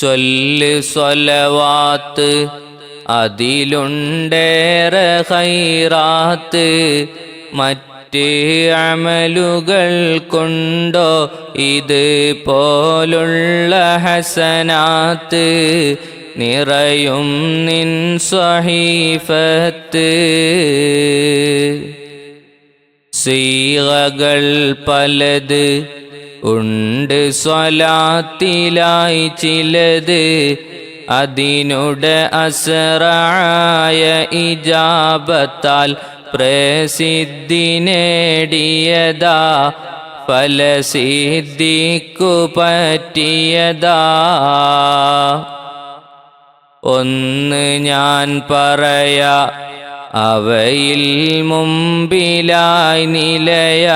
ചൊല്ല് സ്വലവാത്ത്. അതിലുണ്ടേറെ ഹൈറാത്ത്. മറ്റ് അമലുകൾ കൊണ്ടോ ഇത് പോലുള്ള ഹസനാത്ത്. നിറയും നിൻ സ്വഹീഫത്ത്. സീകകൾ പലത് ഉണ്ട് സ്വലാത്തിലായി ചിലത് അതിനുടെ അസറായ ഇജാബത്താൽ പ്രസിദ്ധി നേടിയതാ ഫലസിദ്ധിക്കു പറ്റിയതാ. ഒന്ന് ഞാൻ പറയാ അവയിൽ മുമ്പിലായി നിലയ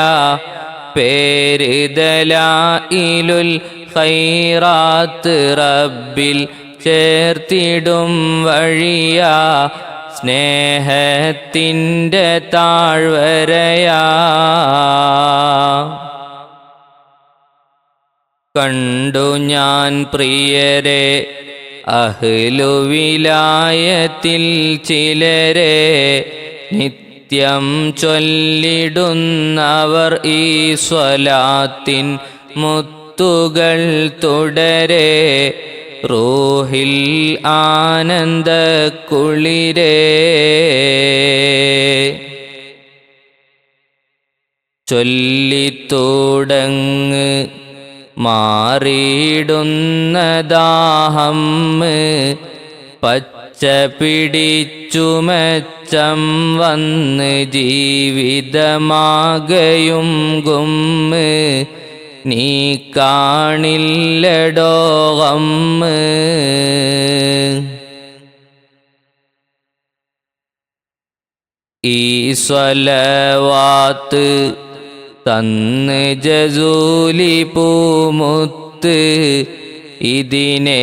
പേരുതലായിലുൽ ഖൈറാത്ത് റബ്ബിൽ ചേർത്തിടും വഴിയാ. സ്നേഹത്തിന്റെ താഴ്വരയാ. കണ്ടു ഞാൻ പ്രിയരെ അഹ്ലുവിലായത്തിൽ ചിലരെ നിത്യം ചൊല്ലിടുന്നവർ ഈ സ്വലാത്തിൻ മുത്തുകൾ തുടരെ. റൂഹിൽ ആനന്ദ കുളിരേ ചൊല്ലിത്തോടങ്ങ് മാറിയിടുന്ന ദാഹം പച്ച പിടിച്ചുമെച്ചം വന്ന് ജീവിതമാകയും ഗുമ്മ്. നീ കാണില്ലടോകമ്മ് ഈ സ്വലവാത്ത് തന്ന് ജസൂലി പൂമുത്ത് ഇതിനെ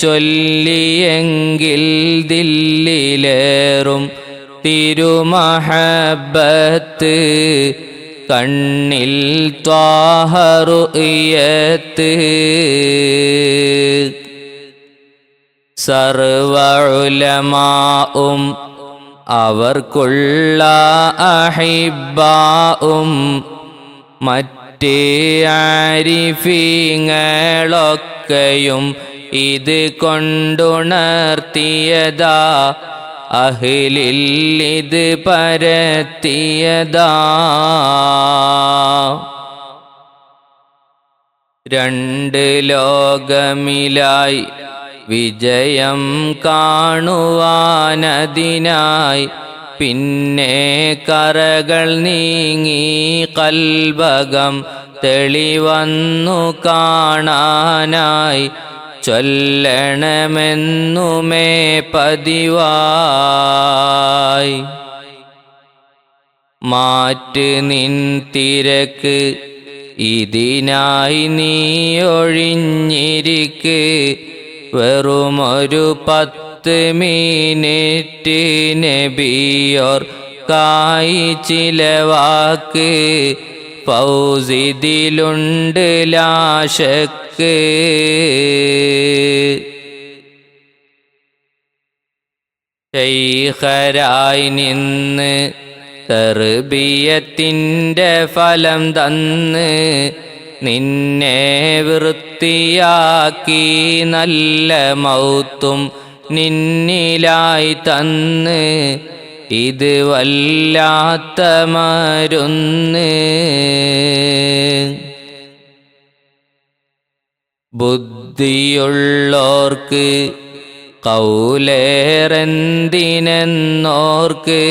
ചൊല്ലിയെങ്കിൽ ദില്ലിലേറും തിരുമഹബത്ത് കണ്ണിൽ ത്വാഹറുയത്ത് സർവഉലമാവും അവർക്കുള്ള അഹിബാവും മറ്റ് ആരിഫീങ്ങളൊക്കെയും ഇത് കൊണ്ടുണർത്തിയതാ. അഹിലിൽ ഇത് പരത്തിയതാ. രണ്ട് ലോകമിലായി വിജയം കാണുവാനതിനായി പിന്നെ കരകൾ നീങ്ങി കൽബകം തെളിവന്നു കാണാനായി ചൊല്ലണമെന്നുമേ പതിവായി. മാറ്റ് നിൻ തിരക്ക് ഇതിനായി നീ ഒഴിഞ്ഞിരിക്ക്. വെറുമൊരു പത്ത് മിനിറ്റ് നബിയോർ കായി ചിലവാക്ക് ഫൗസിദിലുണ്ട് ലാശക്ക്. ശൈഖരായി നിന്ന് തെർബിയത്തിന്റെ ഫലം തന്ന് നിന്നെ വൃത്തിയാക്കി നല്ല മൗത്തും നിന്നിലായി തന്ന് ഇത് വല്ലാത്ത മരുന്ന്. ബുദ്ധിയുള്ളോർക്ക് കൗലേറെന്തിനെന്നോർക്ക്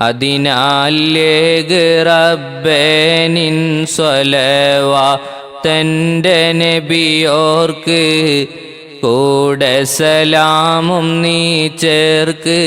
അതിനാലേഗ് റബ്ബേനിൻ സ്വലവാ തന്റെ നബിയോർക്ക് കൂടെ സലാമും നീ ചേർക്ക്.